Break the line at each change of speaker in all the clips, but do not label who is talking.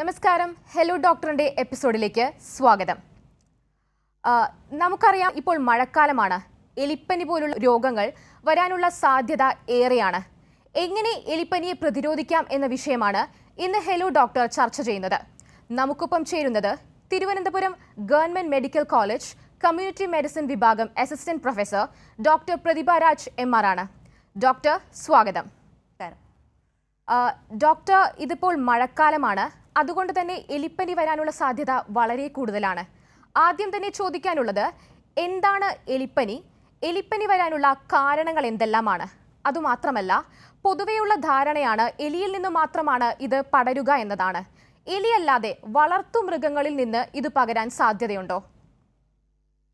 നമസ്കാരം. ഹലോ ഡോക്ടറിന്റെ എപ്പിസോഡിലേക്ക് സ്വാഗതം. നമുക്കറിയാം ഇപ്പോൾ മഴക്കാലമാണ്. എലിപ്പനി പോലുള്ള രോഗങ്ങൾ വരാനുള്ള സാധ്യത ഏറെയാണ്. എങ്ങനെ എലിപ്പനിയെ പ്രതിരോധിക്കാം എന്ന വിഷയമാണ് ഇന്ന് ഹലോ ഡോക്ടർ ചർച്ച ചെയ്യുന്നത്. നമുക്കൊപ്പം ചേരുന്നത് Thiruvananthapuram government medical college community medicine വിഭാഗം assistant professor doctor Prathibha Raj M R ആണ്. ഡോക്ടർ സ്വാഗതം. ഡോക്ടർ ഇതിപ്പോൾ മഴക്കാലമാണ്. അതുകൊണ്ട് തന്നെ എലിപ്പനി വരാനുള്ള സാധ്യത വളരെ കൂടുതലാണ്. ആദ്യം തന്നെ ചോദിക്കാനുള്ളത് എന്താണ് എലിപ്പനി? എലിപ്പനി വരാനുള്ള കാരണങ്ങൾ എന്തെല്ലാമാണ്? അതുമാത്രമല്ല പൊതുവെയുള്ള ധാരണയാണ് എലിയിൽ നിന്ന് മാത്രമാണ് ഇത് പടരുക എന്നതാണ്. എലിയല്ലാതെ വളർത്തു മൃഗങ്ങളിൽ നിന്ന് ഇത് പകരാൻ സാധ്യതയുണ്ടോ?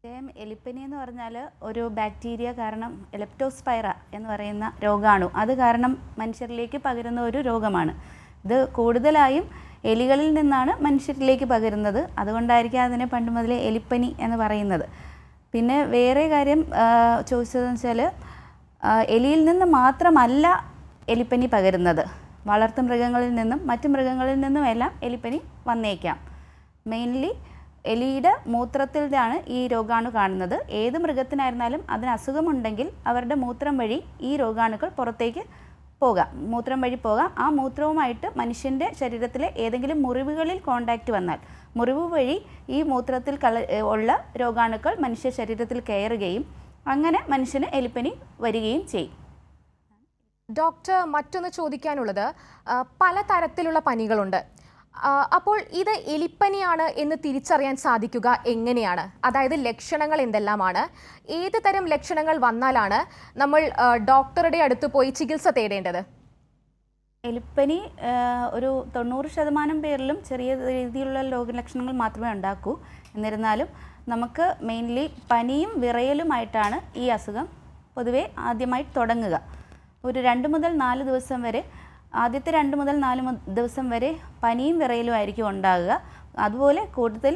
വിഷയം എലിപ്പനി എന്ന് പറഞ്ഞാൽ ഒരു ബാക്ടീരിയ കാരണം എലപ്റ്റോസ്പൈറ എന്ന് പറയുന്ന രോഗാണു. അത് കാരണം മനുഷ്യരിലേക്ക് പകരുന്ന ഒരു രോഗമാണ്. ഇത് കൂടുതലായും എലികളിൽ നിന്നാണ് മനുഷ്യരിലേക്ക് പകരുന്നത്. അതുകൊണ്ടായിരിക്കും അതിനെ പണ്ട് മുതലേ എലിപ്പനി എന്ന് പറയുന്നത്. പിന്നെ വേറെ കാര്യം ചോദിച്ചതെന്ന് വെച്ചാൽ എലിയിൽ നിന്ന് മാത്രമല്ല എലിപ്പനി പകരുന്നത്. വളർത്തു മൃഗങ്ങളിൽ നിന്നും മറ്റു മൃഗങ്ങളിൽ നിന്നും എല്ലാം എലിപ്പനി വന്നേക്കാം. മെയിൻലി എലിയുടെ മൂത്രത്തിലാണ് ഈ രോഗാണു കാണുന്നത്. ഏത് മൃഗത്തിനായിരുന്നാലും അതിന് അസുഖമുണ്ടെങ്കിൽ അവരുടെ മൂത്രം വഴി ഈ രോഗാണുക്കൾ പുറത്തേക്ക് പോകാം. മൂത്രം വഴി പോകാം. ആ മൂത്രവുമായിട്ട് മനുഷ്യന്റെ ശരീരത്തിലെ ഏതെങ്കിലും മുറിവുകളിൽ കോണ്ടാക്റ്റ് വന്നാൽ മുറിവ് വഴി ഈ മൂത്രത്തിൽ കള ഉള്ള രോഗാണുക്കൾ മനുഷ്യ ശരീരത്തിൽ കയറുകയും അങ്ങനെ മനുഷ്യന് എലിപ്പനി വരികയും ചെയ്യും.
ഡോക്ടർ മറ്റൊന്ന് ചോദിക്കാനുള്ളത് പലതരത്തിലുള്ള പല തരത്തിലുള്ള പനികളുണ്ട്. അപ്പോൾ ഇത് എലിപ്പനിയാണ് എന്ന് തിരിച്ചറിയാൻ സാധിക്കുക എങ്ങനെയാണ്? അതായത് ലക്ഷണങ്ങൾ എന്തെല്ലാമാണ്? ഏത് തരം ലക്ഷണങ്ങൾ വന്നാലാണ് നമ്മൾ ഡോക്ടറുടെ അടുത്ത് പോയി ചികിത്സ തേടേണ്ടത്?
എലിപ്പനി ഒരു തൊണ്ണൂറ് ശതമാനം പേരിലും ചെറിയ രീതിയിലുള്ള രോഗലക്ഷണങ്ങൾ മാത്രമേ ഉണ്ടാക്കൂ. എന്നിരുന്നാലും നമുക്ക് മെയിൻലി പനിയും വിറയലുമായിട്ടാണ് ഈ അസുഖം പൊതുവെ ആദ്യമായി തുടങ്ങുക. ഒരു രണ്ട് മുതൽ നാല് ദിവസം വരെ ആദ്യത്തെ രണ്ട് മുതൽ നാല് ദിവസം വരെ പനിയും വിറയലും ആയിരിക്കും ഉണ്ടാകുക. അതുപോലെ കൂടുതൽ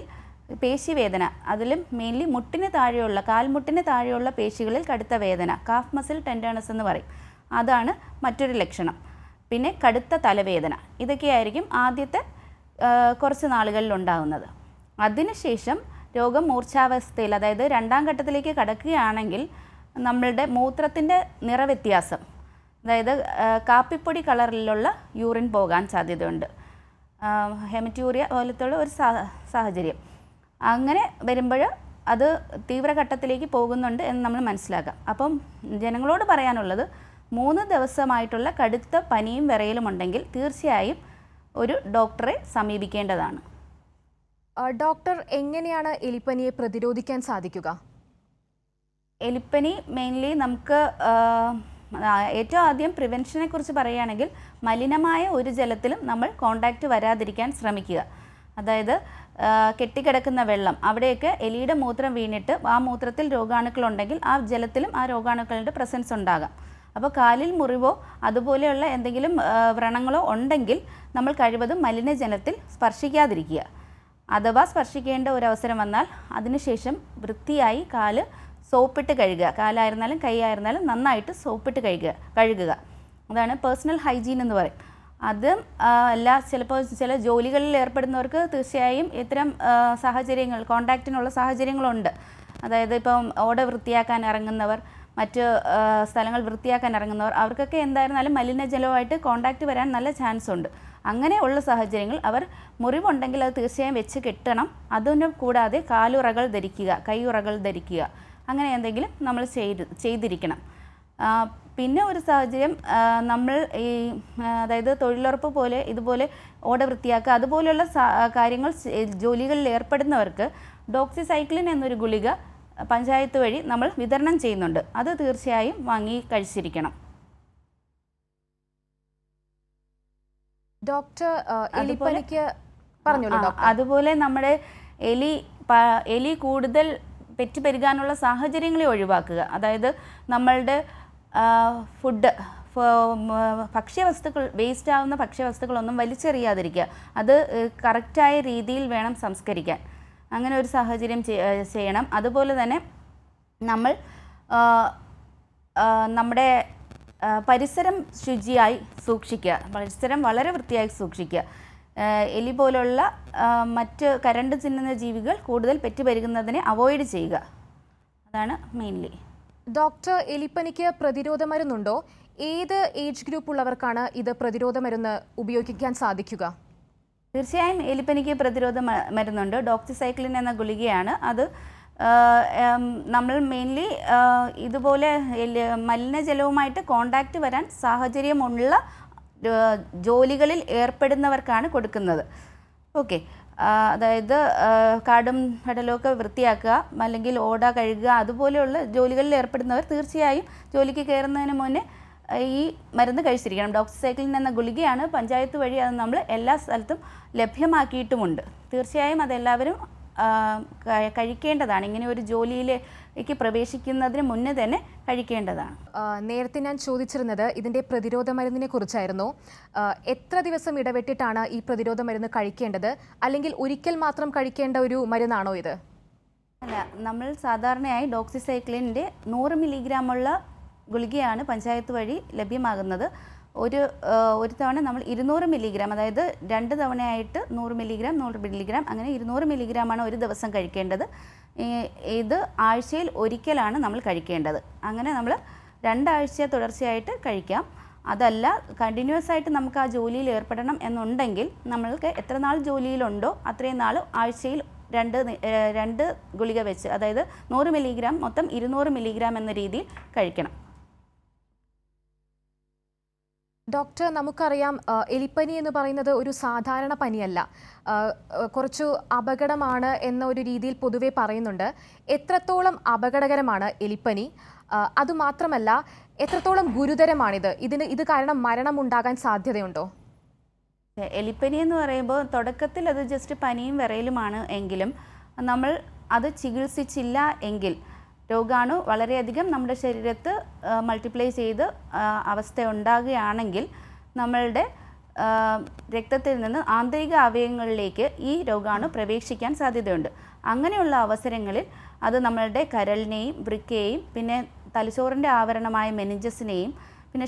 പേശിവേദന അതിലും മെയിൻലി മുട്ടിന് താഴെയുള്ള കാൽമുട്ടിന് താഴെയുള്ള പേശികളിൽ കടുത്ത വേദന കാഫ് മസിൽ ടെൻഡേണസ് എന്ന് പറയും. അതാണ് മറ്റൊരു ലക്ഷണം. പിന്നെ കടുത്ത തലവേദന ഇതൊക്കെയായിരിക്കും ആദ്യത്തെ കുറച്ച് നാളുകളിൽ ഉണ്ടാകുന്നത്. അതിനുശേഷം രോഗം മൂർച്ഛാവസ്ഥയിൽ അതായത് രണ്ടാം ഘട്ടത്തിലേക്ക് കടക്കുകയാണെങ്കിൽ നമ്മളുടെ മൂത്രത്തിന്റെ നിറവ്യത്യാസം അതായത് കാപ്പിപ്പൊടി കളറിലുള്ള യൂറിൻ പോകാൻ സാധ്യതയുണ്ട്. ഹെമറ്റ്യൂറിയ പോലത്തുള്ള ഒരു സാഹചര്യം. അങ്ങനെ വരുമ്പോൾ അത് തീവ്രഘട്ടത്തിലേക്ക് പോകുന്നുണ്ട് എന്ന് നമ്മൾ മനസ്സിലാക്കാം. അപ്പം ജനങ്ങളോട് പറയാനുള്ളത് മൂന്ന് ദിവസമായിട്ടുള്ള കടുത്ത പനിയും വിറയലും ഉണ്ടെങ്കിൽ തീർച്ചയായും ഒരു ഡോക്ടറെ സമീപിക്കേണ്ടതാണ്.
ഡോക്ടർ എങ്ങനെയാണ് എലിപ്പനിയെ പ്രതിരോധിക്കാൻ സാധിക്കുക?
എലിപ്പനി മെയിൻലി നമുക്ക് ഏറ്റവും ആദ്യം പ്രിവെൻഷനെ കുറിച്ച് പറയുകയാണെങ്കിൽ മലിനമായ ഒരു ജലത്തിലും നമ്മൾ കോണ്ടാക്റ്റ് വരാതിരിക്കാൻ ശ്രമിക്കുക. അതായത് കെട്ടിക്കിടക്കുന്ന വെള്ളം അവിടെയൊക്കെ എലിയുടെ മൂത്രം വീണിട്ട് ആ മൂത്രത്തിൽ രോഗാണുക്കൾ ഉണ്ടെങ്കിൽ ആ ജലത്തിലും ആ രോഗാണുക്കളുടെ പ്രസൻസ് ഉണ്ടാകാം. അപ്പോൾ കാലിൽ മുറിവോ അതുപോലെയുള്ള എന്തെങ്കിലും വ്രണങ്ങളോ ഉണ്ടെങ്കിൽ നമ്മൾ കഴിവതും മലിനജലത്തിൽ സ്പർശിക്കാതിരിക്കുക. അഥവാ സ്പർശിക്കേണ്ട ഒരു അവസരം വന്നാൽ അതിനുശേഷം വൃത്തിയായി കാൽ സോപ്പിട്ട് കഴുകുക. കാലായിരുന്നാലും കൈയായിരുന്നാലും നന്നായിട്ട് സോപ്പിട്ട് കഴുകുക കഴുകുക. അതാണ് പേഴ്സണൽ ഹൈജീൻ എന്ന് പറയും. അത് അല്ല ചിലപ്പോൾ ചില ജോലികളിൽ ഏർപ്പെടുന്നവർക്ക് തീർച്ചയായും ഇത്തരം സാഹചര്യങ്ങൾ കോണ്ടാക്റ്റിനുള്ള സാഹചര്യങ്ങളുണ്ട്. അതായത് ഇപ്പം ഓട വൃത്തിയാക്കാൻ ഇറങ്ങുന്നവർ മറ്റ് സ്ഥലങ്ങൾ വൃത്തിയാക്കാൻ ഇറങ്ങുന്നവർ അവർക്കൊക്കെ എന്തായിരുന്നാലും മലിനജലവുമായിട്ട് കോണ്ടാക്റ്റ് വരാൻ നല്ല ചാൻസ് ഉണ്ട്. അങ്ങനെ ഉള്ള സാഹചര്യങ്ങൾ അവർ മുറിവുണ്ടെങ്കിൽ അത് തീർച്ചയായും വെച്ച് കെട്ടണം. അതിനും കൂടാതെ കാലുറകൾ ധരിക്കുക കൈയുറകൾ ധരിക്കുക. അങ്ങനെ എന്തെങ്കിലും നമ്മൾ ചെയ്ത് ചെയ്തിരിക്കണം. പിന്നെ ഒരു സാഹചര്യം നമ്മൾ ഈ അതായത് തൊഴിലുറപ്പ് പോലെ ഇതുപോലെ ഓട വൃത്തിയാക്കുക അതുപോലെയുള്ള കാര്യങ്ങൾ ജോലികളിൽ ഏർപ്പെടുന്നവർക്ക് ഡോക്സിസൈക്ലിൻ എന്നൊരു ഗുളിക പഞ്ചായത്ത് വഴി നമ്മൾ വിതരണം ചെയ്യുന്നുണ്ട്. അത് തീർച്ചയായും വാങ്ങി കഴിച്ചിരിക്കണം.
ഡോക്ടർ അതുപോലെ പറഞ്ഞോളൂ
അതുപോലെ നമ്മുടെ എലി എലി കൂടുതൽ പെറ്റ് പെരുകാനുള്ള സാഹചര്യങ്ങളെ ഒഴിവാക്കുക. അതായത് നമ്മളുടെ ഫുഡ് ഭക്ഷ്യവസ്തുക്കൾ വേസ്റ്റ് ആവുന്ന ഭക്ഷ്യവസ്തുക്കളൊന്നും വലിച്ചെറിയാതിരിക്കുക. അത് കറക്റ്റായ രീതിയിൽ വേണം സംസ്കരിക്കാൻ. അങ്ങനെ ഒരു സാഹചര്യം ചെയ്യണം. അതുപോലെ തന്നെ നമ്മൾ നമ്മുടെ പരിസരം ശുചിയായി സൂക്ഷിക്കുക. പരിസരം വളരെ വൃത്തിയായി സൂക്ഷിക്കുക. എലി പോലുള്ള മറ്റ് കരണ്ട് തിന്നുന്ന ജീവികൾ കൂടുതൽ പെറ്റുപെരുകുന്നതിനെ അവോയ്ഡ് ചെയ്യുക. അതാണ് മെയിൻലി.
ഡോക്ടർ എലിപ്പനിക്ക് പ്രതിരോധ മരുന്നുണ്ടോ? ഏത് ഏജ് ഗ്രൂപ്പ് ഉള്ളവർക്കാണ് ഇത് പ്രതിരോധ മരുന്ന് ഉപയോഗിക്കാൻ സാധിക്കുക?
തീർച്ചയായും എലിപ്പനിക്ക് പ്രതിരോധ മരുന്നുണ്ട്. ഡോക്സിസൈക്ലിൻ എന്ന ഗുളികയാണ് അത്. നമ്മൾ മെയിൻലി ഇതുപോലെ മലിനജലവുമായിട്ട് കോണ്ടാക്റ്റ് വരാൻ സാഹചര്യമുള്ള ജോലികളിൽ ഏർപ്പെടുന്നവർക്കാണ് കൊടുക്കുന്നത്. ഓക്കെ. അതായത് കാടും കടലുമൊക്കെ വൃത്തിയാക്കുക അല്ലെങ്കിൽ ഓട കഴുകുക അതുപോലെയുള്ള ജോലികളിൽ ഏർപ്പെടുന്നവർ തീർച്ചയായും ജോലിക്ക് കയറുന്നതിന് മുന്നേ ഈ മരുന്ന് കഴിച്ചിരിക്കണം. ഡോക്സിസൈക്ലിൻ എന്ന ഗുളികയാണ് പഞ്ചായത്ത് വഴി അത് നമ്മൾ എല്ലാ സ്ഥലത്തും ലഭ്യമാക്കിയിട്ടുമുണ്ട്. തീർച്ചയായും അതെല്ലാവരും കഴിക്കേണ്ടതാണ്. ഇങ്ങനെ ഒരു ജോലിയിലേക്ക് പ്രവേശിക്കുന്നതിന് മുന്നേ തന്നെ കഴിക്കേണ്ടതാണ്.
നേരത്തെ ഞാൻ ചോദിച്ചിരുന്നത് ഇതിന്റെ പ്രതിരോധ മരുന്നിനെ കുറിച്ചായിരുന്നു. എത്ര ദിവസം ഇടവിട്ടിട്ടാണ് ഈ പ്രതിരോധ മരുന്ന് കഴിക്കേണ്ടത്? അല്ലെങ്കിൽ ഒരിക്കൽ മാത്രം കഴിക്കേണ്ട ഒരു മരുന്നാണോ ഇത്?
അല്ല നമ്മൾ സാധാരണയായി ഡോക്സിസൈക്ലിന്റെ നൂറ് മില്ലിഗ്രാമുള്ള ഗുളികയാണ് പഞ്ചായത്ത് വഴി ലഭ്യമാകുന്നത്. ഒരു ഒരു തവണ നമ്മൾ ഇരുന്നൂറ് മില്ലിഗ്രാം അതായത് രണ്ട് തവണയായിട്ട് നൂറ് മില്ലിഗ്രാം നൂറ് മില്ലിഗ്രാം അങ്ങനെ ഇരുന്നൂറ് മില്ലിഗ്രാമാണ് ഒരു ദിവസം കഴിക്കേണ്ടത്. ഇത് ആഴ്ചയിൽ ഒരിക്കലാണ് നമ്മൾ കഴിക്കേണ്ടത്. അങ്ങനെ നമ്മൾ രണ്ടാഴ്ച തുടർച്ചയായിട്ട് കഴിക്കാം. അതല്ല കണ്ടിന്യൂസ് ആയിട്ട് നമുക്ക് ആ ജോലിയിൽ ഏർപ്പെടണം എന്നുണ്ടെങ്കിൽ നമ്മൾക്ക് എത്ര നാൾ ജോലിയിലുണ്ടോ അത്രയും നാൾ ആഴ്ചയിൽ രണ്ട് രണ്ട് ഗുളിക വെച്ച് അതായത് നൂറ് മില്ലിഗ്രാം മൊത്തം ഇരുന്നൂറ് മില്ലിഗ്രാം എന്ന രീതിയിൽ കഴിക്കണം.
ഡോക്ടർ നമുക്കറിയാം എലിപ്പനി എന്ന് പറയുന്നത് ഒരു സാധാരണ പനിയല്ല. കുറച്ചു അപകടമാണ് എന്ന ഒരു രീതിയിൽ പൊതുവെ പറയുന്നുണ്ട്. എത്രത്തോളം അപകടകരമാണ് എലിപ്പനി? അതുമാത്രമല്ല എത്രത്തോളം ഗുരുതരമാണിത്? ഇതിന് ഇത് കാരണം മരണം ഉണ്ടാകാൻ സാധ്യതയുണ്ടോ?
എലിപ്പനി എന്ന് പറയുമ്പോൾ തുടക്കത്തിൽ അത് ജസ്റ്റ് പനിയും വിറയലുമാണ് എങ്കിലും നമ്മൾ അത് ചികിത്സിച്ചില്ല എങ്കിൽ രോഗാണു വളരെയധികം നമ്മുടെ ശരീരത്ത് മൾട്ടിപ്ലൈ ചെയ്ത് അവസ്ഥ ഉണ്ടാകുകയാണെങ്കിൽ നമ്മളുടെ രക്തത്തിൽ നിന്ന് ആന്തരിക അവയവങ്ങളിലേക്ക് ഈ രോഗാണു പ്രവേശിക്കാൻ സാധ്യതയുണ്ട്. അങ്ങനെയുള്ള അവസരങ്ങളിൽ അത് നമ്മളുടെ കരളിനെയും വൃക്കയെയും പിന്നെ തലച്ചോറിന്റെ ആവരണമായ മെനിഞ്ചസിനെയും പിന്നെ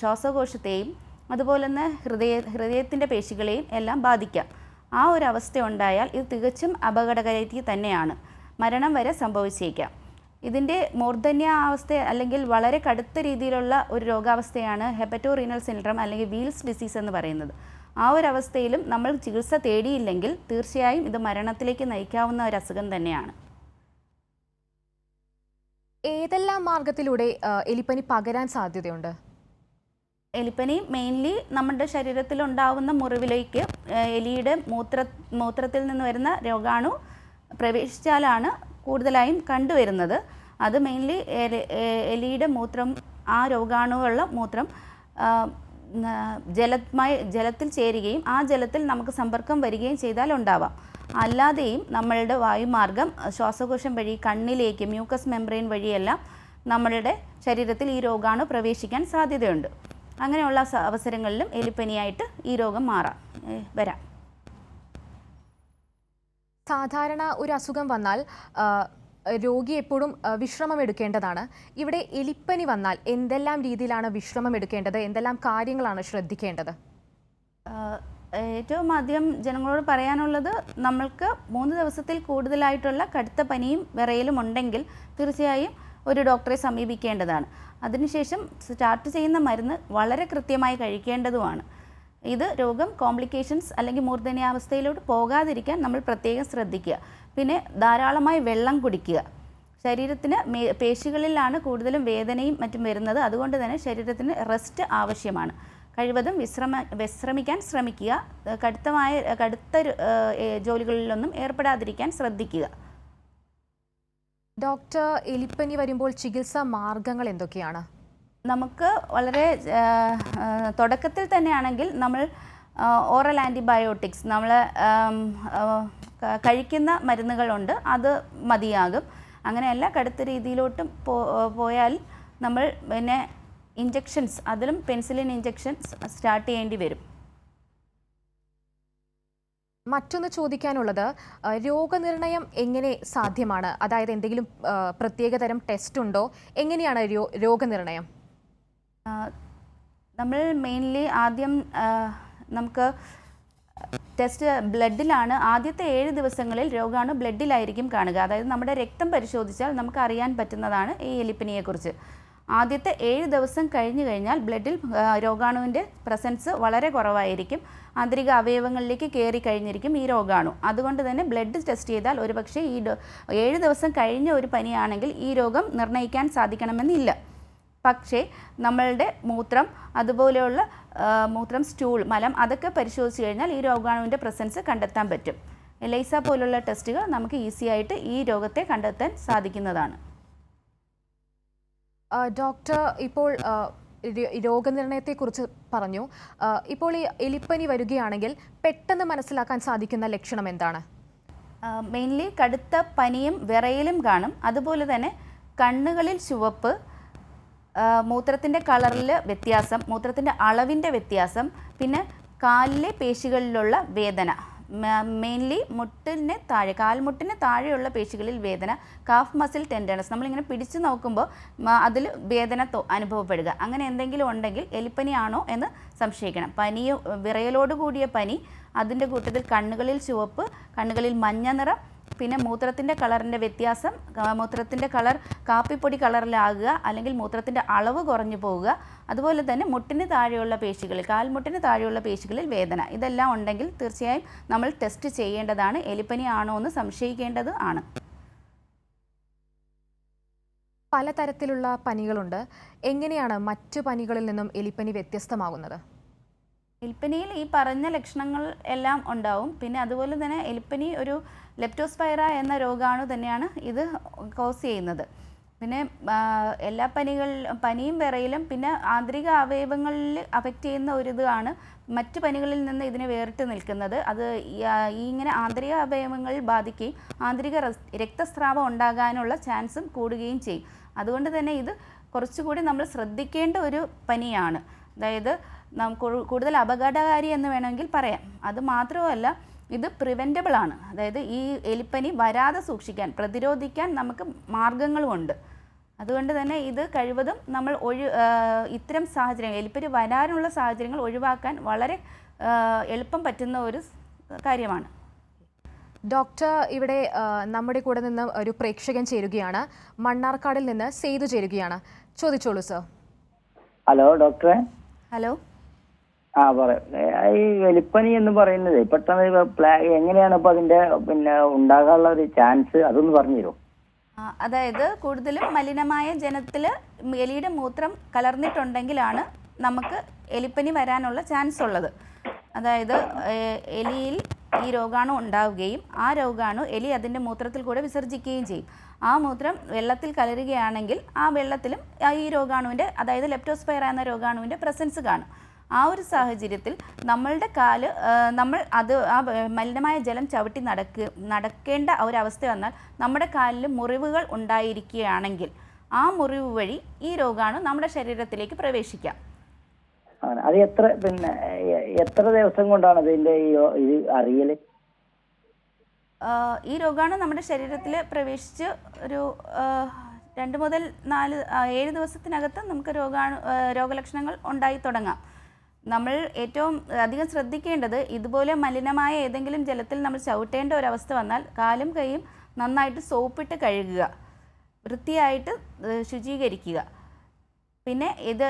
ശ്വാസകോശത്തെയും അതുപോലെ തന്നെ ഹൃദയ ഹൃദയത്തിന്റെ പേശികളെയും എല്ലാം ബാധിക്കാം. ആ ഒരു അവസ്ഥ ഉണ്ടായാൽ ഇത് തികച്ചും അപകടകരത്തി തന്നെയാണ്. മരണം വരെ സംഭവിച്ചേക്കാം. ഇതിന്റെ മൂർധന്യ അവസ്ഥ അല്ലെങ്കിൽ വളരെ കടുത്ത രീതിയിലുള്ള ഒരു രോഗാവസ്ഥയാണ് ഹെപ്പറ്റോ റീനൽ സിൻഡ്രം അല്ലെങ്കിൽ വീൽസ് ഡിസീസ് എന്ന് പറയുന്നത്. ആ ഒരു അവസ്ഥയിലും നമ്മൾ ചികിത്സ തേടിയില്ലെങ്കിൽ തീർച്ചയായും ഇത് മരണത്തിലേക്ക് നയിക്കാവുന്ന ഒരു അസുഖം തന്നെയാണ്.
ഏതെല്ലാം മാർഗത്തിലൂടെ എലിപ്പനി പകരാൻ സാധ്യതയുണ്ട്?
എലിപ്പനി മെയിൻലി നമ്മുടെ ശരീരത്തിൽ ഉണ്ടാവുന്ന മുറിവിലേക്ക് എലിയുടെ മൂത്ര മൂത്രത്തിൽ നിന്ന് വരുന്ന രോഗാണു പ്രവേശിച്ചാലാണ് കൂടുതലായും കണ്ടുവരുന്നത്. അത് മെയിൻലി എലിയുടെ മൂത്രം ആ രോഗാണുവുള്ള മൂത്രം ജലമായി ജലത്തിൽ ചേരുകയും ആ ജലത്തിൽ നമുക്ക് സമ്പർക്കം വരികയും ചെയ്താൽ ഉണ്ടാവാം. അല്ലാതെയും നമ്മളുടെ വായുമാർഗം ശ്വാസകോശം വഴി കണ്ണിലേക്ക് മ്യൂക്കസ് മെംബ്രെയിൻ വഴിയെല്ലാം നമ്മളുടെ ശരീരത്തിൽ ഈ രോഗാണു പ്രവേശിക്കാൻ സാധ്യതയുണ്ട്. അങ്ങനെയുള്ള അവസരങ്ങളിലും എലിപ്പനിയായിട്ട് ഈ രോഗം മാറാം. വരാം.
സാധാരണ ഒരു അസുഖം വന്നാൽ രോഗി എപ്പോഴും വിശ്രമം എടുക്കേണ്ടതാണ്. ഇവിടെ എലിപ്പനി വന്നാൽ എന്തെല്ലാം രീതിയിലാണ് വിശ്രമം എടുക്കേണ്ടത്? എന്തെല്ലാം കാര്യങ്ങളാണ് ശ്രദ്ധിക്കേണ്ടത്?
ഏറ്റവും ആദ്യം ജനങ്ങളോട് പറയാനുള്ളത് നമ്മൾക്ക് മൂന്ന് ദിവസത്തിൽ കൂടുതലായിട്ടുള്ള കടുത്ത പനിയും വിറയലും ഉണ്ടെങ്കിൽ തീർച്ചയായും ഒരു ഡോക്ടറെ സമീപിക്കേണ്ടതാണ്. അതിനുശേഷം സ്റ്റാർട്ട് ചെയ്യുന്ന മരുന്ന് വളരെ കൃത്യമായി കഴിക്കേണ്ടതുമാണ്. ഇത് രോഗം കോംപ്ലിക്കേഷൻസ് അല്ലെങ്കിൽ മൂർധന്യാവസ്ഥയിലോട്ട് പോകാതിരിക്കാൻ നമ്മൾ പ്രത്യേകം ശ്രദ്ധിക്കുക. പിന്നെ ധാരാളമായി വെള്ളം കുടിക്കുക. ശരീരത്തിന് പേശികളിലാണ് കൂടുതലും വേദനയും മറ്റും വരുന്നത്. അതുകൊണ്ട് തന്നെ ശരീരത്തിന് റെസ്റ്റ് ആവശ്യമാണ്. കഴിവതും വിശ്രമ വിശ്രമിക്കാൻ ശ്രമിക്കുക. കടുത്തമായ കടുത്ത ജോലികളിലൊന്നും ഏർപ്പെടാതിരിക്കാൻ ശ്രദ്ധിക്കുക.
ഡോക്ടർ എലിപ്പനി വരുമ്പോൾ ചികിത്സാ മാർഗങ്ങൾ എന്തൊക്കെയാണ്?
നമുക്ക് വളരെ തുടക്കത്തിൽ തന്നെയാണെങ്കിൽ നമ്മൾ ഓറൽ ആന്റിബയോട്ടിക്സ് നമ്മൾ കഴിക്കുന്ന മരുന്നുകളുണ്ട് അത് മതിയാകും. അങ്ങനെയല്ല കടുത്ത രീതിയിലോട്ടും പോയാൽ നമ്മൾ പിന്നെ ഇഞ്ചെക്ഷൻസ് അതിലും പെൻസിലിൻ ഇഞ്ചെക്ഷൻസ് സ്റ്റാർട്ട് ചെയ്യേണ്ടി വരും.
മറ്റൊന്ന് ചോദിക്കാനുള്ളത് രോഗനിർണയം എങ്ങനെ സാധ്യമാണ്? അതായത് എന്തെങ്കിലും പ്രത്യേകതരം ടെസ്റ്റ് ഉണ്ടോ? എങ്ങനെയാണ് രോഗനിർണയം?
നമ്മൾ മെയിൻലി ആദ്യം നമുക്ക് ടെസ്റ്റ് ബ്ലഡിലാണ് ആദ്യത്തെ ഏഴ് ദിവസങ്ങളിൽ രോഗാണു ബ്ലഡിലായിരിക്കും കാണുക. അതായത് നമ്മുടെ രക്തം പരിശോധിച്ചാൽ നമുക്ക് അറിയാൻ പറ്റുന്നതാണ് ഈ എലിപ്പനിയെക്കുറിച്ച്. ആദ്യത്തെ ഏഴ് ദിവസം കഴിഞ്ഞു കഴിഞ്ഞാൽ ബ്ലഡിൽ രോഗാണുവിന്റെ പ്രസൻസ് വളരെ കുറവായിരിക്കും. ആന്തരിക അവയവങ്ങളിലേക്ക് കയറി കഴിഞ്ഞിരിക്കും ഈ രോഗാണു. അതുകൊണ്ട് തന്നെ ബ്ലഡ് ടെസ്റ്റ് ചെയ്താൽ ഒരുപക്ഷെ ഈ ഏഴ് ദിവസം കഴിഞ്ഞ ഒരു പനിയാണെങ്കിൽ ഈ രോഗം നിർണയിക്കാൻ സാധിക്കണമെന്നില്ല. പക്ഷേ നമ്മളുടെ മൂത്രം അതുപോലെയുള്ള മൂത്രം സ്റ്റൂൾ മലം അതൊക്കെ പരിശോധിച്ച് കഴിഞ്ഞാൽ ഈ രോഗാണുവിന്റെ പ്രസൻസ് കണ്ടെത്താൻ പറ്റും. എലൈസ പോലുള്ള ടെസ്റ്റുകൾ നമുക്ക് ഈസി ആയിട്ട് ഈ രോഗത്തെ കണ്ടെത്താൻ സാധിക്കുന്നതാണ്.
ഡോക്ടർ ഇപ്പോൾ രോഗനിർണയത്തെക്കുറിച്ച് പറഞ്ഞു. ഇപ്പോൾ ഈ എലിപ്പനി വരികയാണെങ്കിൽ പെട്ടെന്ന് മനസ്സിലാക്കാൻ സാധിക്കുന്ന ലക്ഷണം എന്താണ്?
മെയിൻലി കടുത്ത പനിയും വിറയലും കാണും. അതുപോലെ തന്നെ കണ്ണുകളിൽ ചുവപ്പ് മൂത്രത്തിന്റെ കളറിൽ വ്യത്യാസം മൂത്രത്തിന്റെ അളവിന്റെ വ്യത്യാസം പിന്നെ കാലിലെ പേശികളിലുള്ള വേദന മെയിൻലി മുട്ടിന് താഴെ കാൽമുട്ടിന് താഴെയുള്ള പേശികളിൽ വേദന കാഫ് മസിൽ ടെൻഡനസ് നമ്മളിങ്ങനെ പിടിച്ചു നോക്കുമ്പോൾ അതിൽ വേദന അനുഭവപ്പെടുക. അങ്ങനെ എന്തെങ്കിലും ഉണ്ടെങ്കിൽ എലിപ്പനിയാണോ എന്ന് സംശയിക്കണം. പനിയോ വിറയലോട് കൂടിയ പനി അതിന്റെ കൂട്ടത്തിൽ കണ്ണുകളിൽ ചുവപ്പ് കണ്ണുകളിൽ മഞ്ഞ നിറം പിന്നെ മൂത്രത്തിന്റെ കളറിന്റെ വ്യത്യാസം മൂത്രത്തിന്റെ കളർ കാപ്പിപ്പൊടി കളറിലാകുക അല്ലെങ്കിൽ മൂത്രത്തിന്റെ അളവ് കുറഞ്ഞു പോവുക അതുപോലെ തന്നെ മുട്ടിന് താഴെയുള്ള പേശികളിൽ കാൽമുട്ടിന് താഴെയുള്ള പേശികളിൽ വേദന ഇതെല്ലാം ഉണ്ടെങ്കിൽ തീർച്ചയായും നമ്മൾ ടെസ്റ്റ് ചെയ്യേണ്ടതാണ്. എലിപ്പനി ആണോ എന്ന് സംശയിക്കേണ്ടത് ആണ്.
പലതരത്തിലുള്ള പനികളുണ്ട്. എങ്ങനെയാണ് മറ്റ് പനികളിൽ നിന്നും എലിപ്പനി വ്യത്യസ്തമാകുന്നത്?
എലിപ്പനിയിൽ ഈ പറഞ്ഞ ലക്ഷണങ്ങൾ എല്ലാം ഉണ്ടാവും. പിന്നെ അതുപോലെ തന്നെ എലിപ്പനി ഒരു ലെപ്റ്റോസ്പൈറ എന്ന രോഗാണു തന്നെയാണ് ഇത് കോസ് ചെയ്യുന്നത്. പിന്നെ എല്ലാ പനികൾ പനിയും വിറയിലും പിന്നെ ആന്തരിക അവയവങ്ങളിൽ അഫക്റ്റ് ചെയ്യുന്ന ഒരു ഇതാണ് മറ്റ് പനികളിൽ നിന്ന് ഇതിനെ വേറിട്ട് നിൽക്കുന്നത്. അത് ഇങ്ങനെ ആന്തരിക അവയവങ്ങളിൽ ബാധിക്കുകയും ആന്തരിക രക്തസ്രാവം ഉണ്ടാകാനുള്ള ചാൻസും കൂടുകയും ചെയ്യും. അതുകൊണ്ട് തന്നെ ഇത് കുറച്ചുകൂടി നമ്മൾ ശ്രദ്ധിക്കേണ്ട ഒരു പനിയാണ്. അതായത് നമുക്ക് കൂടുതൽ അപകടകാരി എന്ന് വേണമെങ്കിൽ പറയാം. അത് മാത്രമല്ല ഇത് പ്രിവെന്റബിൾ ആണ്. അതായത് ഈ എലിപ്പനി വരാതെ സൂക്ഷിക്കാൻ പ്രതിരോധിക്കാൻ നമുക്ക് മാർഗങ്ങളുമുണ്ട്. അതുകൊണ്ട് തന്നെ ഇത് കഴിവതും നമ്മൾ ഒഴി ഇത്തരം സാഹചര്യം എലിപ്പനി വരാനുള്ള സാഹചര്യങ്ങൾ ഒഴിവാക്കാൻ വളരെ എളുപ്പം പറ്റുന്ന ഒരു കാര്യമാണ്.
ഡോക്ടർ ഇവിടെ നമ്മുടെ കൂടെ നിന്ന് ഒരു പ്രേക്ഷകൻ ചേരുകയാണ്. മണ്ണാർക്കാടിൽ നിന്ന് സേതു ചേരുകയാണ്. ചോദിച്ചോളൂ സർ.
ഹലോ ഡോക്ടറെ.
ഹലോ.
ആ പറയാം. ഈ എലിപ്പനി എന്ന് പറയുന്നത് പെട്ടെന്ന് പ്ലാ- എങ്ങനെയാണ് ഇപ്പൊ അതിന്റെ പിന്നെ ഉണ്ടാകാനുള്ള ഒരു ചാൻസ് അതൊന്ന് പറഞ്ഞു തരുമോ?
അതായത് കൂടുതലും മലിനമായ ജലത്തിൽ എലിയുടെ മൂത്രം കലർന്നിട്ടുണ്ടെങ്കിലാണ് നമുക്ക് എലിപ്പനി വരാനുള്ള ചാൻസ് ഉള്ളത്. അതായത് എലിയിൽ ഈ രോഗാണു ഉണ്ടാവുകയും ആ രോഗാണു എലി അതിന്റെ മൂത്രത്തിൽ കൂടെ വിസർജിക്കുകയും ചെയ്യും. ആ മൂത്രം വെള്ളത്തിൽ കലരുകയാണെങ്കിൽ ആ വെള്ളത്തിലും ഈ രോഗാണുവിന്റെ അതായത് ലെപ്റ്റോസ്പൈറ എന്ന രോഗാണുവിന്റെ പ്രസൻസ് കാണും. ആ ഒരു സാഹചര്യത്തിൽ നമ്മളുടെ കാൽ നമ്മൾ അത് ആ മലിനമായ ജലം ചവിട്ടി നടക്ക് നടക്കേണ്ട ഒരവസ്ഥ ഒരു അവസ്ഥ വന്നാൽ നമ്മുടെ കാലിൽ മുറിവുകൾ ഉണ്ടായിരിക്കുകയാണെങ്കിൽ ആ മുറിവ് വഴി ഈ രോഗാണു നമ്മുടെ ശരീരത്തിലേക്ക് പ്രവേശിക്കാം.
അത് എത്ര പിന്നെ എത്ര ദിവസം കൊണ്ടാണ് ഇതിന്റെ ഇത്
അറിയൽ? ഈ രോഗാണു നമ്മുടെ ശരീരത്തിൽ പ്രവേശിച്ച് ഒരു രണ്ട് മുതൽ നാല് ഏഴ് ദിവസത്തിനകത്ത് നമുക്ക് രോഗാണു രോഗലക്ഷണങ്ങൾ ഉണ്ടായി തുടങ്ങാം. നമ്മൾ ഏറ്റവും അധികം ശ്രദ്ധിക്കേണ്ടത് ഇതുപോലെ മലിനമായ ഏതെങ്കിലും ജലത്തിൽ നമ്മൾ ചവിട്ടേണ്ട ഒരവസ്ഥ വന്നാൽ കാലും കൈയും നന്നായിട്ട് സോപ്പിട്ട് കഴുകുക വൃത്തിയായിട്ട് ശുചീകരിക്കുക. പിന്നെ ഇത്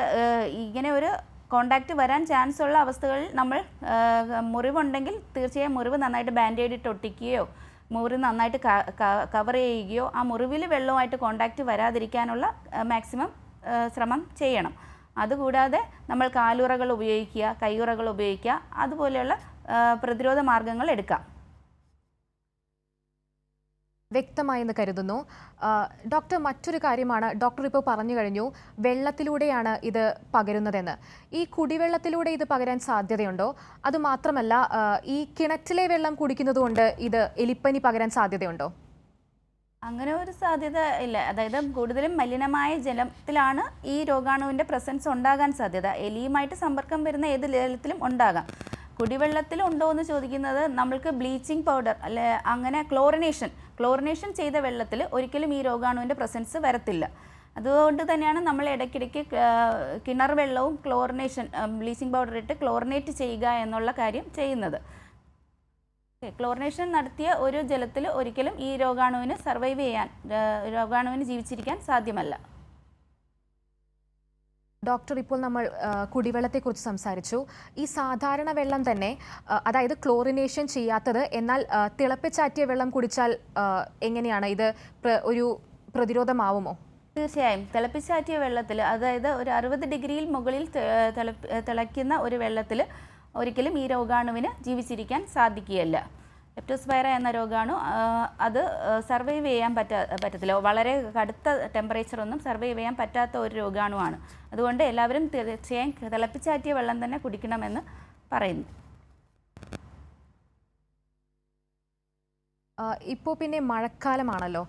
ഇങ്ങനെ ഒരു കോണ്ടാക്റ്റ് വരാൻ ചാൻസ് ഉള്ള അവസ്ഥകളിൽ നമ്മൾ മുറിവുണ്ടെങ്കിൽ തീർച്ചയായും മുറിവ് നന്നായിട്ട് ബാൻഡേഡ് ഇട്ട് ഒട്ടിക്കുകയോ മുറി നന്നായിട്ട് കവർ ചെയ്യുകയോ ആ മുറിവിൽ വെള്ളവുമായിട്ട് കോണ്ടാക്റ്റ് വരാതിരിക്കാനുള്ള മാക്സിമം ശ്രമം ചെയ്യണം. അതുകൂടാതെ നമ്മൾ കാലുറകൾ ഉപയോഗിക്കുക കൈയുറകൾ ഉപയോഗിക്കുക അതുപോലെയുള്ള പ്രതിരോധ മാർഗങ്ങൾ എടുക്കാം.
വ്യക്തമായെന്ന് കരുതുന്നു. ഡോക്ടർ മറ്റൊരു കാര്യമാണ് ഡോക്ടർ ഇപ്പോൾ പറഞ്ഞു കഴിഞ്ഞു വെള്ളത്തിലൂടെയാണ് ഇത് പകരുന്നതെന്ന്. ഈ കുടിവെള്ളത്തിലൂടെ ഇത് പകരാൻ സാധ്യതയുണ്ടോ? അതുമാത്രമല്ല ഈ കിണറ്റിലെ വെള്ളം കുടിക്കുന്നതുകൊണ്ട് ഇത് എലിപ്പനി പകരാൻ സാധ്യതയുണ്ടോ?
അങ്ങനെ ഒരു സാധ്യത ഇല്ല. അതായത് കൂടുതലും മലിനമായ ജലത്തിലാണ് ഈ രോഗാണുവിന്റെ പ്രസൻസ് ഉണ്ടാകാൻ സാധ്യത. എലിയുമായിട്ട് സമ്പർക്കം വരുന്ന ഏത് ജലത്തിലും ഉണ്ടാകാം. കുടിവെള്ളത്തിൽ ഉണ്ടോ എന്ന് ചോദിക്കുന്നത് നമ്മൾക്ക് ബ്ലീച്ചിങ് പൗഡർ അല്ലെ അങ്ങനെ ക്ലോറിനേഷൻ. ക്ലോറിനേഷൻ ചെയ്ത വെള്ളത്തിൽ ഒരിക്കലും ഈ രോഗാണുവിന്റെ പ്രസൻസ് വരത്തില്ല. അതുകൊണ്ട് തന്നെയാണ് നമ്മൾ ഇടയ്ക്കിടയ്ക്ക് കിണർ വെള്ളവും ക്ലോറിനേഷൻ ബ്ലീച്ചിങ് പൗഡർ ഇട്ട് ക്ലോറിനേറ്റ് ചെയ്യുക എന്നുള്ള കാര്യം ചെയ്യുന്നത്. ക്ലോറിനേഷൻ നടത്തിയ ഒരു ജലത്തിൽ ഒരിക്കലും ഈ രോഗാണുവിന് സർവൈവ് ചെയ്യാൻ രോഗാണുവിന് ജീവിച്ചിരിക്കാൻ സാധ്യമല്ല.
ഡോക്ടർ ഇപ്പോൾ നമ്മൾ കുടിവെള്ളത്തെക്കുറിച്ച് സംസാരിച്ചു. ഈ സാധാരണ വെള്ളം തന്നെ അതായത് ക്ലോറിനേഷൻ ചെയ്യാത്തത് എന്നാൽ തിളപ്പിച്ചാറ്റിയ വെള്ളം കുടിച്ചാൽ എങ്ങനെയാണ് ഇത് ഒരു പ്രതിരോധമാവുമോ?
തീർച്ചയായും. തിളപ്പിച്ചാറ്റിയ വെള്ളത്തിൽ അതായത് ഒരു അറുപത് ഡിഗ്രിയിൽ മുകളിൽ തിളയ്ക്കുന്ന ഒരു വെള്ളത്തിൽ ഒരിക്കലും ഈ രോഗാണുവിന് ജീവിച്ചിരിക്കാൻ സാധിക്കുകയല്ല. ലെപ്റ്റോസ്പൈറ എന്ന രോഗാണു അത് സർവൈവ് ചെയ്യാൻ പറ്റാ പറ്റത്തില്ല. വളരെ കടുത്ത ടെമ്പറേച്ചറൊന്നും സർവൈവ് ചെയ്യാൻ പറ്റാത്ത ഒരു രോഗാണുവാണ്. അതുകൊണ്ട് എല്ലാവരും തീർച്ചയായും തിളപ്പിച്ചാറ്റിയ വെള്ളം തന്നെ കുടിക്കണമെന്ന് പറയുന്നു.
ഇപ്പോൾ പിന്നെ മഴക്കാലമാണല്ലോ.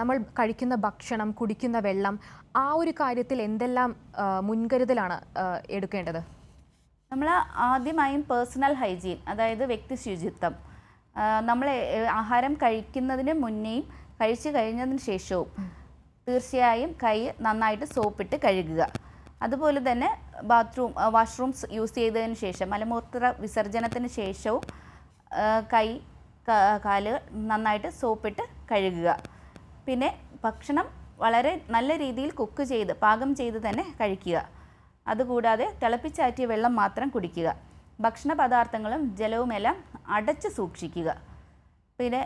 നമ്മൾ കഴിക്കുന്ന ഭക്ഷണം കുടിക്കുന്ന വെള്ളം ആ ഒരു കാര്യത്തിൽ എന്തെല്ലാം മുൻകരുതലാണ് എടുക്കേണ്ടത്?
നമ്മൾ ആദ്യമായും പേഴ്സണൽ ഹൈജീൻ അതായത് വ്യക്തി ശുചിത്വം. നമ്മൾ ആഹാരം കഴിക്കുന്നതിന് മുന്നേയും കഴിച്ചു കഴിഞ്ഞതിന് ശേഷവും തീർച്ചയായും കൈ നന്നായിട്ട് സോപ്പിട്ട് കഴുകുക. അതുപോലെ തന്നെ ബാത്റൂം വാഷ്റൂംസ് യൂസ് ചെയ്തതിന് ശേഷം മലമൂത്ര വിസർജനത്തിന് ശേഷവും കൈ കാലുകൾ കാൽ നന്നായിട്ട് സോപ്പിട്ട് കഴുകുക. പിന്നെ ഭക്ഷണം വളരെ നല്ല രീതിയിൽ കുക്ക് ചെയ്ത് പാകം ചെയ്ത് തന്നെ കഴിക്കുക. അതുകൂടാതെ തിളപ്പിച്ചാറ്റിയ വെള്ളം മാത്രം കുടിക്കുക. ഭക്ഷണ പദാർത്ഥങ്ങളും ജലവുമെല്ലാം അടച്ചു സൂക്ഷിക്കുക. പിന്നെ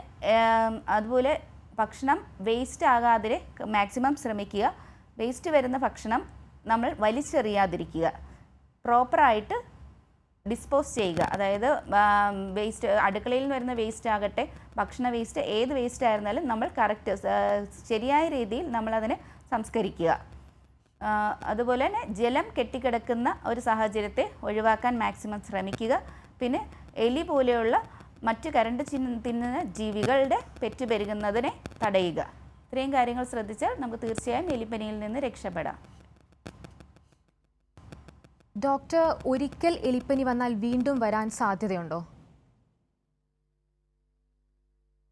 അതുപോലെ ഭക്ഷണം വേസ്റ്റ് ആകാതെ മാക്സിമം ശ്രമിക്കുക. വേസ്റ്റ് വരുന്ന ഭക്ഷണം നമ്മൾ വലിച്ചെറിയാതിരിക്കുക. പ്രോപ്പറായിട്ട് ഡിസ്പോസ് ചെയ്യുക. അതായത് വേസ്റ്റ് അടുക്കളയിൽ നിന്ന് വരുന്ന വേസ്റ്റ് ആകട്ടെ ഭക്ഷണ വേസ്റ്റ് ഏത് വേസ്റ്റ് ആയിരുന്നാലും നമ്മൾ കറക്റ്റ് ശരിയായ രീതിയിൽ നമ്മളതിനെ സംസ്കരിക്കുക. അതുപോലെ തന്നെ ജലം കെട്ടിക്കിടക്കുന്ന ഒരു സാഹചര്യത്തെ ഒഴിവാക്കാൻ മാക്സിമം ശ്രമിക്കുക. പിന്നെ എലി പോലെയുള്ള മറ്റ് കരണ്ട് തിന്നുന്ന ജീവികളുടെ പെറ്റ് പെരുകുന്നതിനെ തടയുക. ഇത്രയും കാര്യങ്ങൾ ശ്രദ്ധിച്ചാൽ നമുക്ക് തീർച്ചയായും എലിപ്പനിയിൽ നിന്ന് രക്ഷപ്പെടാം.
ഡോക്ടർ ഒരിക്കൽ എലിപ്പനി വന്നാൽ വീണ്ടും വരാൻ സാധ്യതയുണ്ടോ?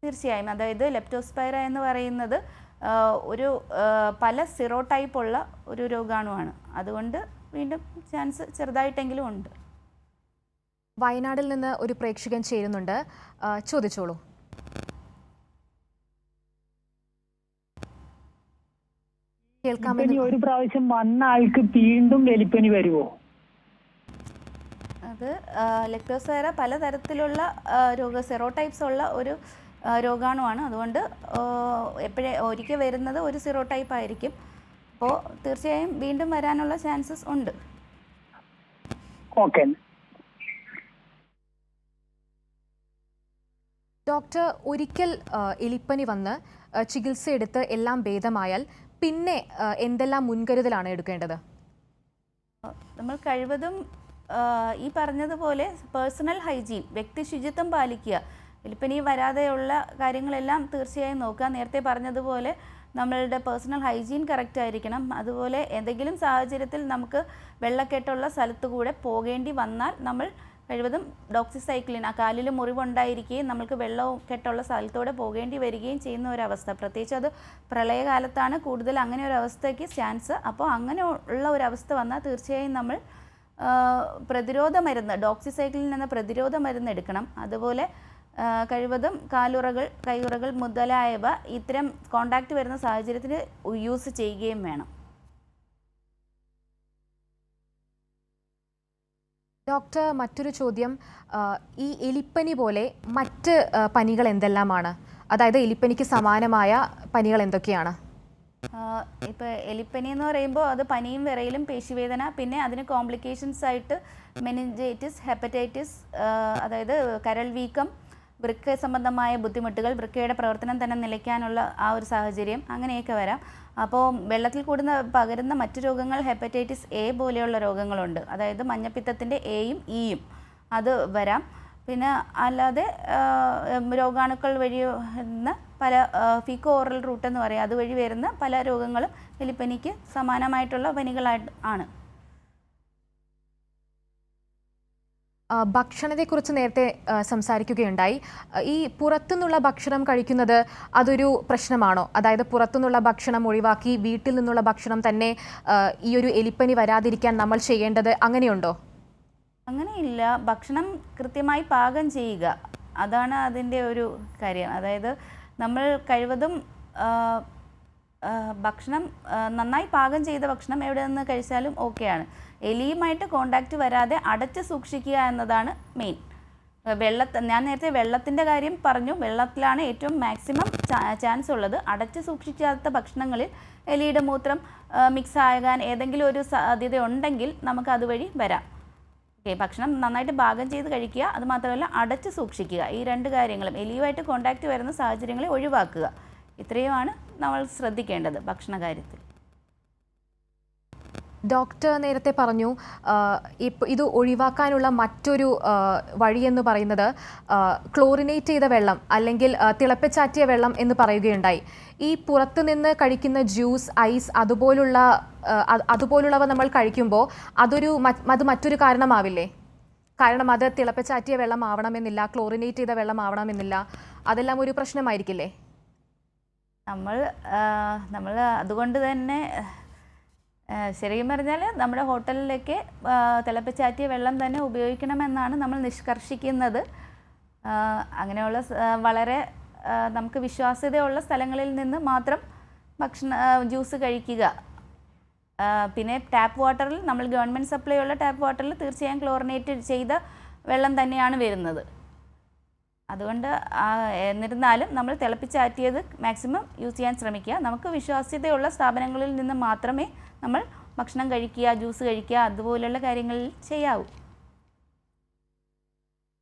തീർച്ചയായും. അതായത് ലെപ്റ്റോസ്പൈറ എന്ന് പറയുന്നത് ഒരു പല സിറോ ടൈപ്പ് ഉള്ള ഒരു രോഗാണുവാണ്. അതുകൊണ്ട് വീണ്ടും ചാൻസ് ചെറുതായിട്ടെങ്കിലും ഉണ്ട്.
വയനാടിൽ നിന്ന് ഒരു പ്രേക്ഷകൻ ചേരുന്നുണ്ട്. ചോദിച്ചോളൂ. കേൾക്കാമെന്ന്
ഒരു പ്രാവശ്യം വന്ന ആൾക്ക് വീണ്ടും എലിപ്പനി വരുമോ
അത് ലെക്ടോസേറ പലതരത്തിലുള്ള രോഗ സെറോടൈപ്സ് ഉള്ള ഒരു രോഗാണുവാണ്. അതുകൊണ്ട് എപ്പോഴേ ഒരിക്കൽ വരുന്നത് ഒരു സീറോ ടൈപ്പ് ആയിരിക്കും. അപ്പോൾ തീർച്ചയായും വീണ്ടും വരാനുള്ള ചാൻസസ് ഉണ്ട്.
ഓക്കെ.
ഡോക്ടർ ഒരിക്കൽ എലിപ്പനി വന്ന് ചികിത്സ ചികിത്സയെടുത്ത് എല്ലാം ഭേദമായാൽ പിന്നെ എന്തെല്ലാം മുൻകരുതലാണ് എടുക്കേണ്ടത്?
നമ്മൾ കഴിവതും ഈ പറഞ്ഞതുപോലെ പേഴ്സണൽ ഹൈജീൻ വ്യക്തി ശുചിത്വം പാലിക്കുക എലിപ്പനി വരാതെയുള്ള കാര്യങ്ങളെല്ലാം തീർച്ചയായും നോക്കുക. നേരത്തെ പറഞ്ഞതുപോലെ നമ്മളുടെ പേഴ്സണൽ ഹൈജീൻ കറക്റ്റ് ആയിരിക്കണം. അതുപോലെ എന്തെങ്കിലും സാഹചര്യത്തിൽ നമുക്ക് വെള്ളക്കെട്ടുള്ള സ്ഥലത്ത് കൂടെ പോകേണ്ടി വന്നാൽ നമ്മൾ കഴിവതും ഡോക്സിസൈക്ലിൻ ആ കാലിൽ മുറിവുണ്ടായിരിക്കുകയും നമുക്ക് വെള്ളവും കെട്ടുള്ള സ്ഥലത്തൂടെ പോകേണ്ടി വരികയും ചെയ്യുന്ന ഒരവസ്ഥ. പ്രത്യേകിച്ച് അത് പ്രളയകാലത്താണ് കൂടുതൽ അങ്ങനെ ഒരു അവസ്ഥയ്ക്ക് ചാൻസ് അപ്പോൾ അങ്ങനെ ഉള്ള ഒരവസ്ഥ വന്നാൽ തീർച്ചയായും നമ്മൾ പ്രതിരോധ മരുന്ന് ഡോക്സിസൈക്ലിൻ എന്ന പ്രതിരോധ മരുന്ന് എടുക്കണം. അതുപോലെ കഴിവതും കാലുറകൾ കൈയുറകൾ മുതലായവ ഇത്തരം കോണ്ടാക്ട് വരുന്ന സാഹചര്യത്തിൽ യൂസ് ചെയ്യുകയും വേണം.
ഡോക്ടർ മറ്റൊരു ചോദ്യം. ഈ എലിപ്പനി പോലെ മറ്റ് പനികൾ എന്തെല്ലാമാണ്? അതായത് എലിപ്പനിക്ക് സമാനമായ പനികൾ എന്തൊക്കെയാണ്?
ഇപ്പോൾ എലിപ്പനി എന്ന് പറയുമ്പോൾ അത് പനിയും വിറയിലും പേശിവേദന പിന്നെ അതിന് കോംപ്ലിക്കേഷൻസ് ആയിട്ട് മെനിഞ്ചൈറ്റിസ് ഹെപ്പറ്റൈറ്റിസ് അതായത് കരൾ വീക്കം വൃക്ക സംബന്ധമായ ബുദ്ധിമുട്ടുകൾ വൃക്കയുടെ പ്രവർത്തനം തന്നെ നിലയ്ക്കാനുള്ള ആ ഒരു സാഹചര്യം അങ്ങനെയൊക്കെ വരാം. അപ്പോൾ വെള്ളത്തിൽ കൂടുന്ന പകരുന്ന മറ്റു രോഗങ്ങൾ ഹെപ്പറ്റൈറ്റിസ് എ പോലെയുള്ള രോഗങ്ങളുണ്ട്. അതായത് മഞ്ഞപ്പിത്തത്തിന്റെ എയും ഇയും അത് വരാം. പിന്നെ അല്ലാതെ രോഗാണുക്കൾ വഴി വരുന്ന പല ഫിക്കോ ഓറൽ റൂട്ട് എന്ന് പറയും. അതുവഴി വരുന്ന പല രോഗങ്ങളും എലിപ്പനിക്ക് സമാനമായിട്ടുള്ള പനികളായിട്ട് ആണ്.
ഭക്ഷണത്തെക്കുറിച്ച് നേരത്തെ സംസാരിക്കുകയുണ്ടായി. ഈ പുറത്തുനിന്നുള്ള ഭക്ഷണം കഴിക്കുന്നത് അതൊരു പ്രശ്നമാണോ? അതായത് പുറത്തുനിന്നുള്ള ഭക്ഷണം ഒഴിവാക്കി വീട്ടിൽ നിന്നുള്ള ഭക്ഷണം തന്നെ ഈ ഒരു എലിപ്പനി വരാതിരിക്കാൻ നമ്മൾ ചെയ്യേണ്ടത് അങ്ങനെയുണ്ടോ?
അങ്ങനെയില്ല. ഭക്ഷണം കൃത്യമായി പാകം ചെയ്യുക. അതാണ് അതിന്റെ ഒരു കാര്യം. അതായത് നമ്മൾ കഴിവതും ഭക്ഷണം നന്നായി പാകം ചെയ്ത ഭക്ഷണം എവിടെ നിന്ന് കഴിച്ചാലും ഓക്കെയാണ്. എലിയുമായിട്ട് കോണ്ടാക്റ്റ് വരാതെ അടച്ച് സൂക്ഷിക്കുക എന്നതാണ് മെയിൻ വെള്ളത്ത് ഞാൻ നേരത്തെ വെള്ളത്തിന്റെ കാര്യം പറഞ്ഞു. വെള്ളത്തിലാണ് ഏറ്റവും മാക്സിമം ചാൻസ് ഉള്ളത്. അടച്ച് സൂക്ഷിക്കാത്ത ഭക്ഷണങ്ങളിൽ എലിയുടെ മൂത്രം മിക്സ് ആകാൻ ഏതെങ്കിലും ഒരു സാധ്യത ഉണ്ടെങ്കിൽ നമുക്ക് അതുവഴി വരാം. ഓക്കെ ഭക്ഷണം നന്നായിട്ട് പാകം ചെയ്ത് കഴിക്കുക. അതുമാത്രമല്ല അടച്ച് സൂക്ഷിക്കുക. ഈ രണ്ട് കാര്യങ്ങളും എലിയുമായിട്ട് കോണ്ടാക്റ്റ് വരുന്ന സാഹചര്യങ്ങളെ ഒഴിവാക്കുക. ഇത്രയുമാണ് നമ്മൾ ശ്രദ്ധിക്കേണ്ടത് ഭക്ഷണ കാര്യത്തിൽ
ഡോക്ടർ നേരത്തെ പറഞ്ഞു ഇത് ഒഴിവാക്കാനുള്ള മറ്റൊരു വഴിയെന്ന് പറയുന്നത് ക്ലോറിനേറ്റ് ചെയ്ത വെള്ളം അല്ലെങ്കിൽ തിളപ്പച്ചാറ്റിയ വെള്ളം എന്ന് പറയുകയുണ്ടായി. ഈ പുറത്തു നിന്ന് കഴിക്കുന്ന ജ്യൂസ് ഐസ് അതുപോലുള്ള അതുപോലുള്ളവ നമ്മൾ കഴിക്കുമ്പോൾ അതൊരു അത് മറ്റൊരു കാരണമാവില്ലേ? കാരണം അത് തിളപ്പിച്ചാറ്റിയ വെള്ളം ആവണമെന്നില്ല ക്ലോറിനേറ്റ് ചെയ്ത വെള്ളം ആവണമെന്നില്ല അതെല്ലാം ഒരു പ്രശ്നമായിരിക്കില്ലേ?
നമ്മൾ നമ്മൾ അതുകൊണ്ട് തന്നെ ശരിക്കും പറഞ്ഞാൽ നമ്മുടെ ഹോട്ടലിലേക്ക് തിളപ്പിച്ചാറ്റിയ വെള്ളം തന്നെ ഉപയോഗിക്കണമെന്നാണ് നമ്മൾ നിഷ്കർഷിക്കുന്നത്. അങ്ങനെയുള്ള വളരെ നമുക്ക് വിശ്വാസ്യതയുള്ള സ്ഥലങ്ങളിൽ നിന്ന് മാത്രം ഭക്ഷണ ജ്യൂസ് കഴിക്കുക. പിന്നെ ടാപ്പ് വാട്ടറിൽ നമ്മൾ ഗവൺമെന്റ് സപ്ലൈ ഉള്ള ടാപ്പ് വാട്ടറിൽ തീർച്ചയായും ക്ലോറിനേറ്റ് ചെയ്ത വെള്ളം തന്നെയാണ് വരുന്നത്. അതുകൊണ്ട് എന്നിരുന്നാലും നമ്മൾ തിളപ്പിച്ചാറ്റിയത് മാക്സിമം യൂസ് ചെയ്യാൻ ശ്രമിക്കുക. നമുക്ക് വിശ്വാസ്യതയുള്ള സ്ഥാപനങ്ങളിൽ നിന്ന് മാത്രമേ നമ്മൾ ഭക്ഷണം കഴിക്കുക ജ്യൂസ് കഴിക്കുക അതുപോലുള്ള കാര്യങ്ങളിൽ ചെയ്യാവൂ.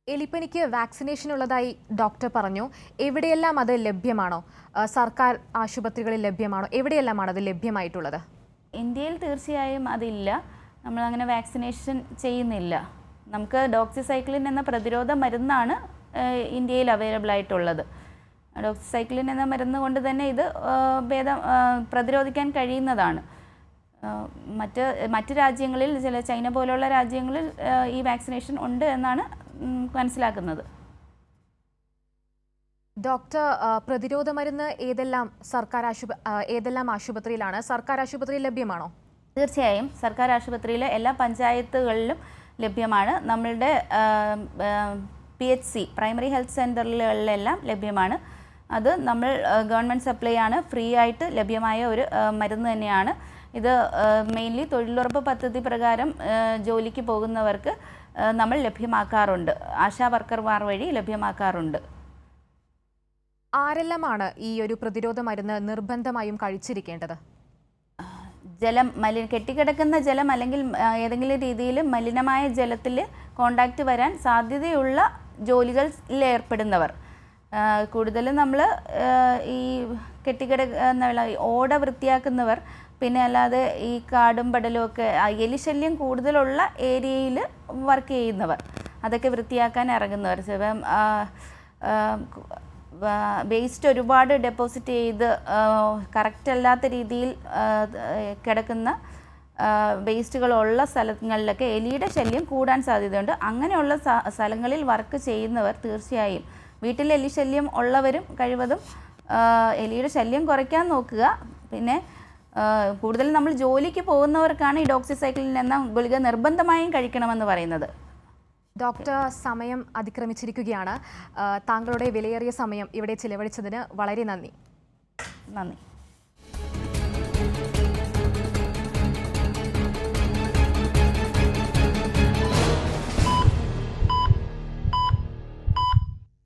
എലിപ്പനിക്ക് വാക്സിനേഷൻ ഉള്ളതായി ഡോക്ടർ പറഞ്ഞു. എവിടെയെല്ലാം അത് ലഭ്യമാണോ? സർക്കാർ ആശുപത്രികളിൽ ലഭ്യമാണോ? എവിടെയെല്ലാമാണ് അത് ലഭ്യമായിട്ടുള്ളത്?
ഇന്ത്യയിൽ തീർച്ചയായും അതില്ല. നമ്മളങ്ങനെ വാക്സിനേഷൻ ചെയ്യുന്നില്ല. നമുക്ക് ഡോക്സിസൈക്ലിൻ എന്ന പ്രതിരോധ മരുന്നാണ് ഇന്ത്യയിൽ അവൈലബിൾ ആയിട്ടുള്ളത്. ഡോക്സിസൈക്ലിൻ എന്ന മരുന്ന് കൊണ്ട് തന്നെ ഇത് ഭേദം പ്രതിരോധിക്കാൻ കഴിയുന്നതാണ്. മറ്റ് മറ്റ് രാജ്യങ്ങളിൽ ചില ചൈന പോലുള്ള രാജ്യങ്ങളിൽ ഈ വാക്സിനേഷൻ ഉണ്ട് എന്നാണ് മനസ്സിലാക്കുന്നത്.
ഡോക്ടർ പ്രതിരോധ മരുന്ന് ഏതെല്ലാം സർക്കാർ ആശുപ ഏതെല്ലാം ആശുപത്രിയിലാണ്? സർക്കാർ ആശുപത്രിയിൽ ലഭ്യമാണോ?
തീർച്ചയായും സർക്കാർ ആശുപത്രിയിലെ എല്ലാ പഞ്ചായത്തുകളിലും ലഭ്യമാണ്. നമ്മളുടെ P H C primary health സെന്ററുകളിലെല്ലാം ലഭ്യമാണ്. അത് നമ്മൾ ഗവൺമെന്റ് സപ്ലൈ ആണ്. ഫ്രീ ആയിട്ട് ലഭ്യമായ ഒരു മരുന്ന് തന്നെയാണ്. ഇത് മെയിൻലി തൊഴിലുറപ്പ് പദ്ധതി പ്രകാരം ജോലിക്ക് പോകുന്നവർക്ക് നമ്മൾ ലഭ്യമാക്കാറുണ്ട്. ആശാ വർക്കർമാർ വഴി ലഭ്യമാക്കാറുണ്ട്.
ആരെല്ലാമാണ് ഈ ഒരു പ്രതിരോധ മരുന്ന് നിർബന്ധമായും കഴിച്ചിരിക്കേണ്ടത്?
ജലം മലി കെട്ടിക്കിടക്കുന്ന ജലം അല്ലെങ്കിൽ ഏതെങ്കിലും രീതിയിൽ മലിനമായ ജലത്തിൽ കോണ്ടാക്റ്റ് വരാൻ സാധ്യതയുള്ള ജോലികളിൽ ഏർപ്പെടുന്നവർ. കൂടുതലും നമ്മൾ ഈ കെട്ടിക്കിട എന്താ ഓട വൃത്തിയാക്കുന്നവർ പിന്നെ അല്ലാതെ ഈ കാടും പടലും ഒക്കെ ആ, എലിശല്യം കൂടുതലുള്ള ഏരിയയിൽ വർക്ക് ചെയ്യുന്നവർ അതൊക്കെ വൃത്തിയാക്കാൻ ഇറങ്ങുന്നവർ. ചിലപ്പം വേസ്റ്റ് ഒരുപാട് ഡെപ്പോസിറ്റ് ചെയ്ത് കറക്റ്റ് അല്ലാത്ത രീതിയിൽ കിടക്കുന്ന വേസ്റ്റുകളുള്ള സ്ഥലങ്ങളിലൊക്കെ എലിയുടെ ശല്യം കൂടാൻ സാധ്യതയുണ്ട്. അങ്ങനെയുള്ള സ്ഥലങ്ങളിൽ വർക്ക് ചെയ്യുന്നവർ തീർച്ചയായും വീട്ടിൽ എലി ശല്യം ഉള്ളവരും കഴിവതും എലിയുടെ ശല്യം കുറയ്ക്കാൻ നോക്കുക. പിന്നെ കൂടുതൽ കൂടുതലും നമ്മൾ ജോലിക്ക് പോകുന്നവർക്കാണ് ഈ ഡോക്സിസൈക്കിളിൽ എന്ന ഗുളിക നിർബന്ധമായും കഴിക്കണമെന്ന് പറയുന്നത്.
ഡോക്ടർ സമയം അതിക്രമിച്ചിരിക്കുകയാണ്. താങ്കളുടെ വിലയേറിയ സമയം ഇവിടെ ചിലവഴിച്ചതിന് വളരെ നന്ദി.
നന്ദി.